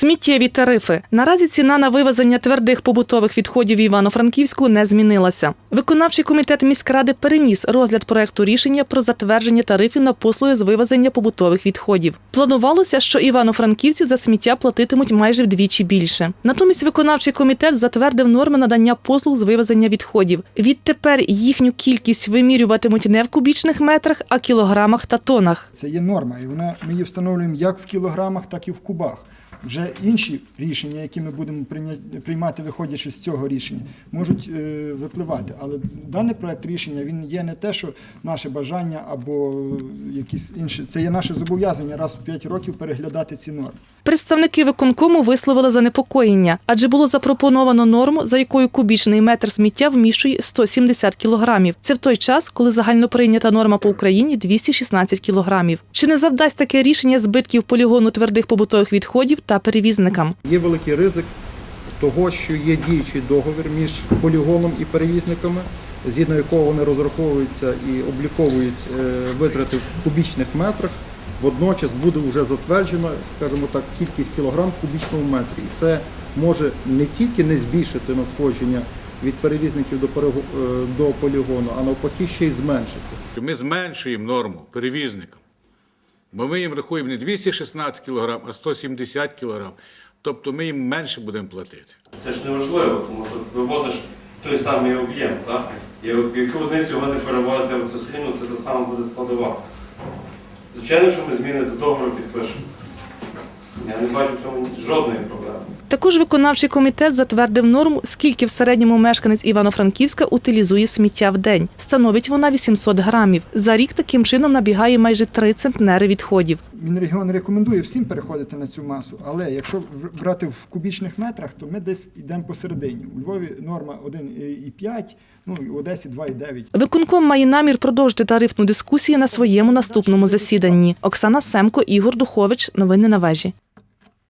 Сміттєві тарифи. Наразі ціна на вивезення твердих побутових відходів в Івано-Франківську не змінилася. Виконавчий комітет міськради переніс розгляд проекту рішення про затвердження тарифів на послуги з вивезення побутових відходів. Планувалося, що івано-франківці за сміття платитимуть майже вдвічі більше. Натомість виконавчий комітет затвердив норми надання послуг з вивезення відходів. Відтепер їхню кількість вимірюватимуть не в кубічних метрах, а кілограмах та тонах. Це є норма, і вона ми її встановлюємо як в кілограмах, так і в кубах. Вже інші рішення, які ми будемо приймати, виходячи з цього рішення, можуть е, випливати. Але даний проект рішення він є не те, що наше бажання або якісь інші. Це є наше зобов'язання раз в 5 років переглядати ці норми. Представники виконкому висловили занепокоєння, адже було запропоновано норму, за якою кубічний метр сміття вміщує 170 кілограмів. Це в той час, коли загально прийнята норма по Україні 216 кілограмів. Чи не завдасть таке рішення збитків полігону твердих побутових відходів та перевізникам? Є великий ризик того, що є діючий договір між полігоном і перевізниками, згідно якого вони розраховуються і обліковують е, витрати в кубічних метрах. Водночас буде вже затверджено, скажімо так, кількість кілограм в кубічному метрі. І це може не тільки не збільшити надходження від перевізників до, е, до полігону, а навпаки ще й зменшити. Ми зменшуємо норму перевізникам. Бо ми їм рахуємо не 216 кг, а 170 кг. Тобто ми їм менше будемо платити. Це ж неважливо, тому що вивозиш той самий об'єм, так? І яку одиницю його не переводити в цю сліну, це те саме буде складова. Звичайно, що ми зміни до договору підпишемо. Я не бачу в цьому жодної проблеми. Також виконавчий комітет затвердив норму, скільки в середньому мешканець Івано-Франківська утилізує сміття в день. Становить вона 800 грамів. За рік таким чином набігає майже 3 центнери відходів. Мінрегіон рекомендує всім переходити на цю масу, але якщо брати в кубічних метрах, то ми десь йдемо посередині. У Львові норма 1,5, ну і в Одесі 2,9. Виконком має намір продовжити тарифну дискусію на своєму наступному засіданні. Оксана Семко, Ігор Духович. Новини на вежі.